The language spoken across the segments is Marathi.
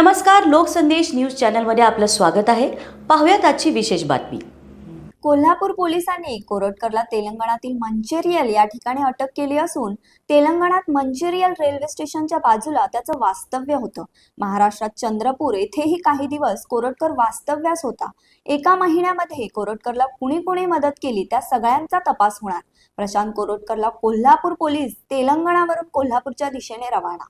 नमस्कार लोकसंदेश न्यूज चॅनलमध्ये आपलं स्वागत आहे. पाहूयात आजची विशेष बातमी. कोल्हापूर पोलिसांनी कोरटकरला तेलंगणातील मंचेरियल या ठिकाणी अटक केली असून तेलंगणात मंचेरियल रेल्वे स्टेशनच्या बाजूला त्याचं वास्तव्य होतं. महाराष्ट्रात चंद्रपूर येथेही काही दिवस कोरटकर वास्तव्यास होता. एका महिन्यामध्ये कोरटकरला कुणी कुणी मदत केली त्या सगळ्यांचा तपास होणार. प्रशांत कोरटकरला कोल्हापूर पोलीस तेलंगणावरून कोल्हापूरच्या दिशेने रवाना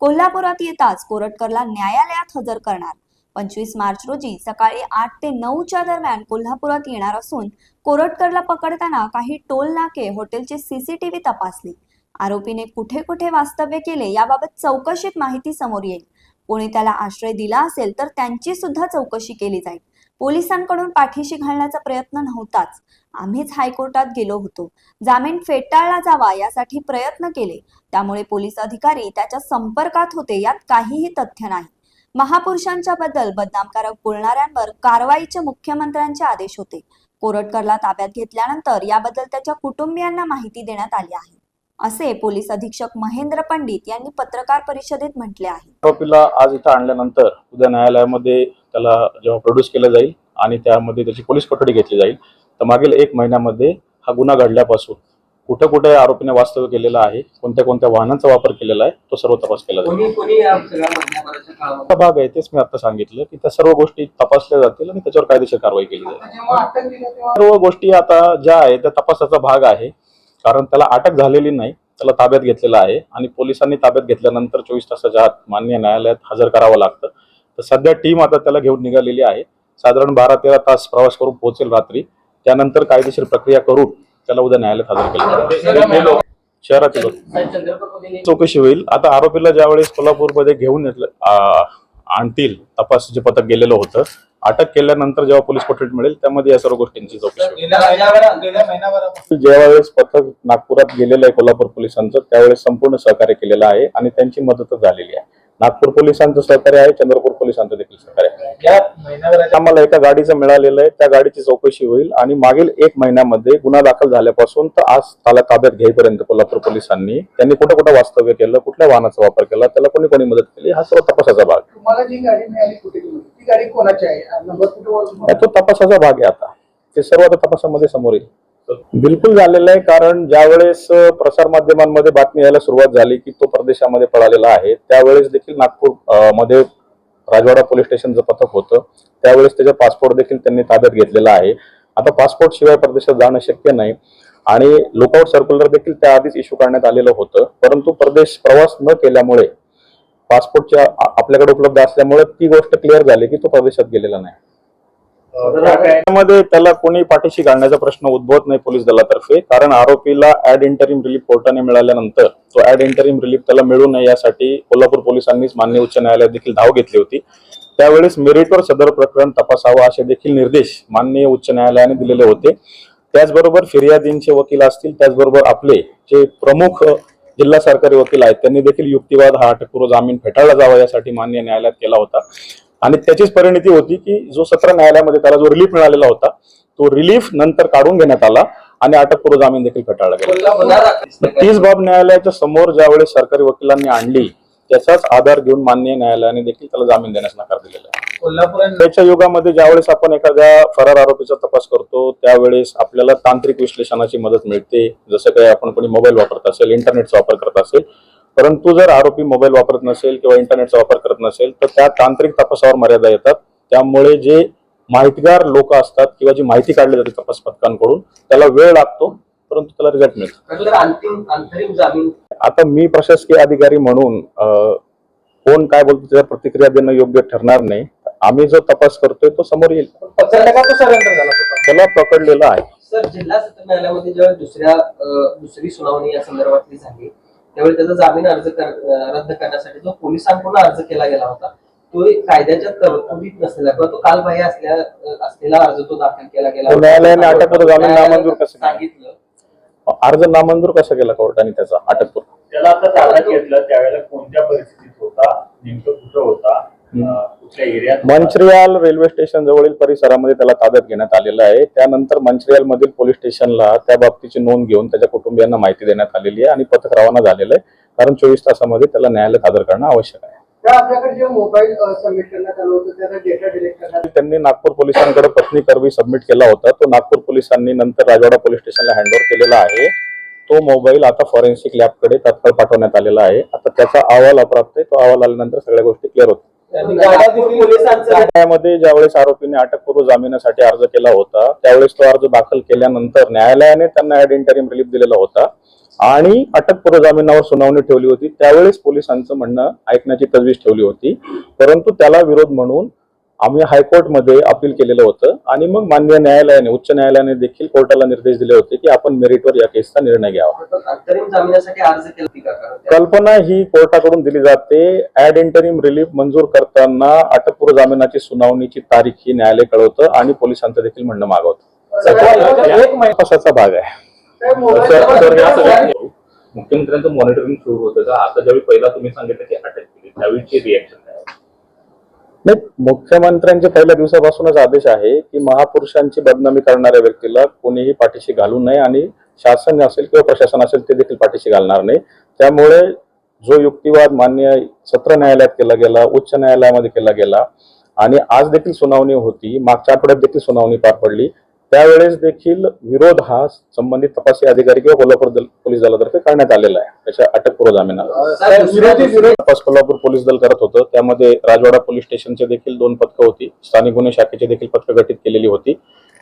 कोल्हापुरात येताच कोरटकरला न्यायालयात हजर करणार. पंचवीस मार्च रोजी सकाळी आठ ते नऊच्या दरम्यान कोल्हापुरात येणार असून कोरटकरला पकडताना काही टोल नाके हॉटेलचे सीसीटीव्ही तपासले. आरोपीने कुठे कुठे वास्तव्य केले याबाबत चौकशीत माहिती समोर येईल. कोणी त्याला आश्रय दिला असेल तर त्यांची सुद्धा चौकशी केली जाईल. पोलिसांकडून पाठीशी घालण्याचा प्रयत्न नव्हताच. आम्हीच हायकोर्टात गेलो होतो. जामीन फेटाळला जावा यासाठी प्रयत्न केले. त्यामुळे पोलीस अधिकारी त्याच्या संपर्कात होते यात काहीही तथ्य नाही. महापुरुषांच्या बद्दल बदनामकारक बोलणाऱ्यांवर कारवाईचे मुख्यमंत्र्यांचे आदेश होते. कोरटकरला ताब्यात घेतल्यानंतर याबद्दल त्याच्या कुटुंबियांना माहिती देण्यात आली आहे. असे पोलीस अधीक्षक महेंद्र पंडित यांनी पत्रकार परिषदेत म्हटले आहे. आरोपीला आज इथं आणल्यानंतर उद्या न्यायालयामध्ये त्याला जेव्हा प्रोड्यूस केलं जाईल आणि त्यामध्ये त्याची पोलीस कोठडी घेतली जाईल तर मागील एक महिन्यामध्ये हा गुन्हा घडल्यापासून कुठे कुठे आरोपीने वास्तव्य केलेलं आहे कोणत्या कोणत्या वाहनांचा वापर केलेला आहे तो सर्व तपास केला काळामध्ये भाग आहे तेच मी आता सांगितलं की त्या सर्व गोष्टी तपासल्या जातील आणि त्याच्यावर कायदेशीर कारवाई केली जाईल. सर्व गोष्टी आता ज्या आहे त्या तपासाचा भाग आहे कारण त्याला अटक झालेली नाही त्याला ताब्यात घेतलेला आहे आणि पोलिसांनी ताब्यात घेतल्यानंतर चोवीस तासाच्या आत मान्य न्यायालयात हजर करावं लागतं. तर सध्या टीम आता त्याला घेऊन निघालेली आहे. साधारण बारा तेरा तास प्रवास करून पोहोचेल रात्री. त्यानंतर कायदेशीर प्रक्रिया करून त्याला उद्या न्यायालयात हजर केलं. शहरातील चौकशी होईल. आता आरोपीला ज्यावेळेस कोल्हापूरमध्ये घेऊन आणतील तपासाचे पथक गेलेलं होतं. अटक केल्यानंतर जेव्हा पोलीस कोठडीत मिळेल त्यामध्ये या सर्व गोष्टींची चौकशी ज्यावेळेस पथक नागपुरात गेलेलं आहे कोल्हापूर पोलिसांचं त्यावेळेस संपूर्ण सहकार्य केलेलं आहे आणि त्यांची मदतच झालेली आहे. नागपूर पोलिसांचं सहकार्य आहे चंद्रपूर पोलिसांचं देखील सहकार्य आहे आम्हाला एका गाडीचं मिळालेलं आहे त्या गाडीची चौकशी होईल आणि मागील एक महिन्यामध्ये गुन्हा दाखल झाल्यापासून तर आज त्याला ताब्यात घेईपर्यंत कोल्हापूर पोलिसांनी त्यांनी कुठं कुठं वास्तव्य केलं कुठल्या वाहनाचा वापर केला त्याला कोणी कोणी मदत केली हा सर्व तपासाचा भाग तुम्हाला जी गाडी मिळाली कुठे गेली? ती गाडी कोणाची आहे नंबर कुठे आहे. तो तपासाचा भाग आहे आता ते सर्व आता तपासामध्ये समोर येईल बिलकुल झालेलं आहे कारण ज्यावेळेस प्रसारमाध्यमांमध्ये बातमी यायला सुरुवात झाली की तो परदेशामध्ये पळालेला आहे त्यावेळेस देखील नागपूरमध्ये राजवाडा पोलीस स्टेशनचं पथक होतं. त्यावेळेस त्याचा पासपोर्ट देखील त्यांनी ताब्यात घेतलेला आहे. आता पासपोर्ट शिवाय परदेशात जाणं शक्य नाही आणि लुकआउट सर्क्युलर देखील त्याआधीच इश्यू करण्यात आलेलं होतं. परंतु परदेश प्रवास न केल्यामुळे पासपोर्टच्या आपल्याकडे उपलब्ध असल्यामुळे ती गोष्ट क्लिअर झाली की तो परदेशात गेलेला नाही. त्यामध्ये त्याला कोणी पाठीशी घालण्याचा प्रश्न उद्भवत नाही पोलीस दलातर्फे कारण आरोपीला ऍड इंटरिम रिलीफ कोर्टाने मिळाल्यानंतर तो ऍड इंटरिम रिलीफ त्याला मिळू नये यासाठी कोल्हापूर पोलिसांनीच मान्य उच्च न्यायालयात देखील धाव घेतली होती. त्यावेळेस मेरिटवर सदर प्रकरण तपासावं असे देखील निर्देश माननीय उच्च न्यायालयाने दिलेले होते. त्याचबरोबर फिर्यादींचे वकील असतील त्याचबरोबर आपले जे प्रमुख जिल्हा सरकारी वकील आहेत त्यांनी देखील युक्तिवाद हा अटकपूर्व जामीन फेटाळला जावा यासाठी मान्य न्यायालयात केला होता. आणि त्याचीच परिणती होती की जो सत्र न्यायालयामध्ये त्याला जो रिलीफ मिळालेला होता तो रिलीफ नंतर काढून घेण्यात आला आणि अटकपूर्व जामीन देखील फेटाळला गेला. तीच बाब न्यायालयाच्या समोर ज्यावेळेस सरकारी वकिलांनी आणली त्याचाच आधार घेऊन मान्य न्यायालयाने देखील त्याला जामीन देण्यास नकार दिलेला आहे. त्याच्या युगामध्ये ज्यावेळेस आपण एखाद्या फरार आरोपीचा तपास करतो त्यावेळेस आपल्याला तांत्रिक विश्लेषणाची मदत मिळते. जसं काही आपण कोणी मोबाईल वापरत असेल इंटरनेटचा वापर करत असेल परंतु जर आरोपी मोबाईल वापरत नसेल किंवा इंटरनेटचा वापर करत नसेल तर त्या तांत्रिक तपासावर मर्यादा येतात. त्यामुळे जे माहितगार लोक असतात किंवा जी माहिती काढली जाते तपास पथकांकडून त्याला वेळ लागतो परंतु त्याला रिझल्ट मिळतो. तर अंतिम अंतरिम जामीन आता मी प्रशासकीय अधिकारी म्हणून कोण काय बोलतो त्याच्यावर प्रतिक्रिया देणं योग्य ठरणार नाही. आम्ही जो तपास करतोय तो समोर येईल. त्याला पकडलेला आहे. सर जिल्हा सत्र न्यायालयामध्ये जेव्हा दुसऱ्या दुसरी सुनावणी या संदर्भातली झाली त्यावेळी त्याचा जामीन अर्ज रद्द करण्यासाठी जो पोलिसांकडून अर्ज केला गेला होता. तो एक कायद्याच्या तरतुदीत नसलेला किंवा तो कालबाह्य असल्या असलेला अर्ज तो दाखल केला गेला. न्यायालयाने अटकपूर्व जामीन नामंजूर कसं? सांगितलं. अर्ज नामंजूर कसा केला कोर्टाने त्याचा? अटकपूर्व त्याला आता ताब्यात घेतलं त्यावेळेला कोणत्या परिस्थितीत होता? नेमकं कुठं होता? मंचरियाल रेल्वे स्टेशन जवळील परिसरामध्ये त्याला ताब्यात घेण्यात आलेलं आहे. त्यानंतर मंचरियाल मधील पोलीस स्टेशनला त्या बाबतीची नोंद घेऊन त्याच्या कुटुंबियांना माहिती देण्यात आलेली आहे आणि पथक रवाना झालेलं आहे. कारण चोवीस तासामध्ये त्याला न्यायालयात हजर करणं आवश्यक आहे. त्यांनी नागपूर पोलिसांकडे पत्नी करवी सबमिट केला होता. तो नागपूर पोलिसांनी नंतर राजवाडा पोलीस स्टेशनला हँडओव्हर केलेला आहे. तो मोबाईल आता फॉरेन्सिक लॅबकडे तात्काळ पाठवण्यात आलेला आहे. आता त्याचा अहवाल अप्राप्त आहे. तो अहवाल आल्यानंतर सगळ्या गोष्टी क्लिअर होतील. न्यायालयामध्ये ज्यावेळेस आरोपीने अटकपूर्व जामिनासाठी अर्ज केला होता त्यावेळेस तो अर्ज दाखल केल्यानंतर न्यायालयाने त्यांना ऍड इंटरिम रिलीफ दिलेला होता. आणि अटकपूर्व जामिनावर सुनावणी ठेवली होती. त्यावेळेस पोलिसांचं म्हणणं ऐकण्याची तजवीज ठेवली होती. परंतु त्याला विरोध म्हणून आम्ही हायकोर्टमध्ये अपील केलेलं होतं आणि मग मान्य न्यायालयाने उच्च न्यायालयाने देखील कोर्टाला निर्देश दिले होते की आपण मेरिटवर या केसचा निर्णय घ्यावा. कल्पना ही कोर्टाकडून दिली जाते. ऍड इंटरिम रिलीफ मंजूर करताना अटकपूर्व जामिनाची सुनावणीची तारीख ही न्यायालय कळवतं आणि पोलिसांचं देखील म्हणणं मागवतं. एक महिन्यापासाचा भाग आहे? मुख्यमंत्र्यांचं मॉनिटरिंग सुरू होतं का? आता ज्यावेळी पहिला तुम्ही सांगितलं की अटक केली त्यावेळीची रिएक्शन काय? नाही मुख्यमंत्र्यांचे पहिल्या दिवसापासूनच आदेश आहे की महापुरुषांची बदनामी करणाऱ्या व्यक्तीला कोणीही पाठीशी घालू नये आणि शासन असेल किंवा प्रशासन असेल ते देखील पाठीशी घालणार नाही. त्यामुळे जो युक्तिवाद मान्य सत्र न्यायालयात केला गेला उच्च न्यायालयामध्ये केला गेला आणि आज देखील सुनावणी होती मागच्या आठवड्यात देखील सुनावणी पार पडली त्यावेळेस देखील विरोध हा संबंधित तपासी अधिकारी किंवा कोल्हापूर पोलीस दलातर्फे करण्यात आलेला आहे. त्याच्या अटकपूर्व दिवशी- तपास कोल्हापूर पोलीस दल करत होतं. त्यामध्ये राजवाडा पोलीस स्टेशनचे देखील दोन पथकं होती. स्थानिक गुन्हे शाखेची देखील पथकं गठीत केलेली होती.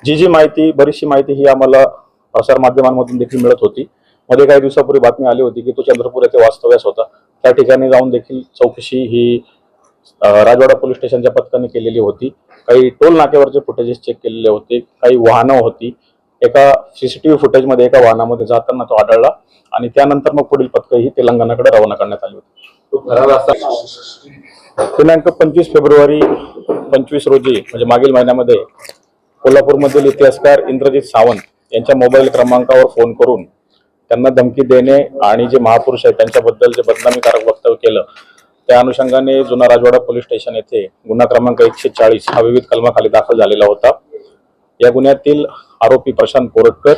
जी जी माहिती बरीचशी माहिती ही आम्हाला प्रसार माध्यमांमधून देखील मिळत होती. मध्ये काही दिवसापूर्वी बातमी आली होती की तो चंद्रपूर येथे वास्तव्यास होता. त्या ठिकाणी जाऊन देखील चौकशी ही राजवाडा पोलीस स्टेशनच्या पथकाने केलेली होती. काही टोल नाक्यावरचे फुटेजेस चेक केलेले होते. काही वाहनं होती. एका सीसीटीव्ही फुटेजमध्ये एका वाहनामध्ये जाताना तो आढळला आणि त्यानंतर मग पुढील पथकही तेलंगणाकडे रवाना करण्यात आली होती. दिनांक पंचवीस फेब्रुवारी पंचवीस रोजी म्हणजे मागील महिन्यामध्ये कोल्हापूरमधील इतिहासकार इंद्रजित सावंत यांच्या मोबाईल क्रमांकावर फोन करून त्यांना धमकी देणे आणि जे महापुरुष आहेत त्यांच्याबद्दल जे बदनामीकारक वक्तव्य केलं त्या अनुषंगाने जुना राजवाडा पोलीस स्टेशन येथे गुन्हा क्रमांक एकशे चाळीस हा विविध कलमाखाली दाखल झालेला होता. या गुन्ह्यातील आरोपी प्रशांत कोरटकर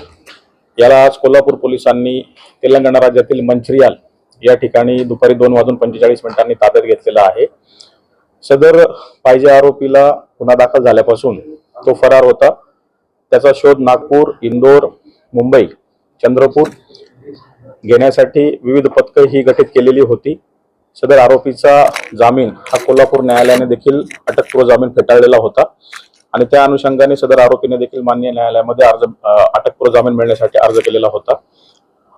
याला आज कोल्हापूर पोलिसांनी तेलंगणा राज्यातील मंचरियाल या ठिकाणी दुपारी दोन वाजून पंचेचाळीस मिनिटांनी ताब्यात घेतलेला आहे. सदर पाहिजे आरोपीला गुन्हा दाखल झाल्यापासून तो फरार होता. त्याचा शोध नागपूर इंदोर मुंबई चंद्रपूर घेण्यासाठी विविध पथकं ही गठीत केलेली होती. सदर आरोपीचा जामीन हा कोल्हापूर न्यायालयाने देखील अटकपूर्व जामीन फेटाळलेला होता. आणि त्या अनुषंगाने सदर आरोपीने देखील मान्य न्यायालयामध्ये अर्ज अटकपूर्व जामीन मिळण्यासाठी अर्ज केलेला होता.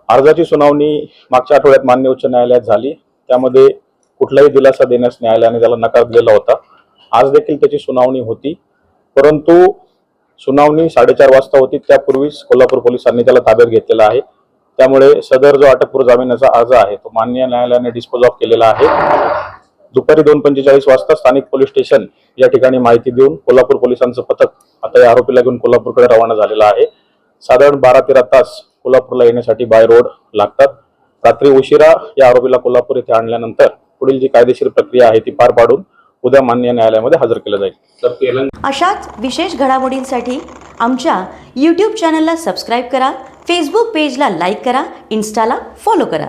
अर्जाची सुनावणी मागच्या आठवड्यात मान्य उच्च न्यायालयात झाली. त्यामध्ये कुठलाही दिलासा देण्यास न्यायालयाने त्याला नकार दिलेला होता. आज देखील त्याची सुनावणी होती. परंतु सुनावणी साडेचार वाजता होती. त्यापूर्वीच कोल्हापूर पोलिसांनी त्याला ताब्यात घेतलेला आहे. त्यामुळे सदर जो अटकपूर्व जामिनाचा अर्ज आहे तो मान्य न्यायालयाने डिस्पोज ऑफ केलेला आहे. दुपारी दोन पंचेचाळीस वाजता स्थानिक पोलीस स्टेशन या ठिकाणी माहिती देऊन कोल्हापूर पोलिसांचं पथक आता या आरोपीला घेऊन कोल्हापूरकडे रवाना झालेलं आहे. साधारण बारा तेरा तास कोल्हापूरला येण्यासाठी बाय रोड लागतात. रात्री उशिरा या आरोपीला कोल्हापूर येथे आणल्यानंतर पुढील जी कायदेशीर प्रक्रिया आहे ती पार पाडून उद्या मान्य न्यायालयामध्ये हजर केलं जाईल. तर अशाच विशेष घडामोडींसाठी आमच्या यूट्यूब चॅनलला सबस्क्राईब करा. फेसबुक पेजला लाईक करा इन्स्टाला फॉलो करा.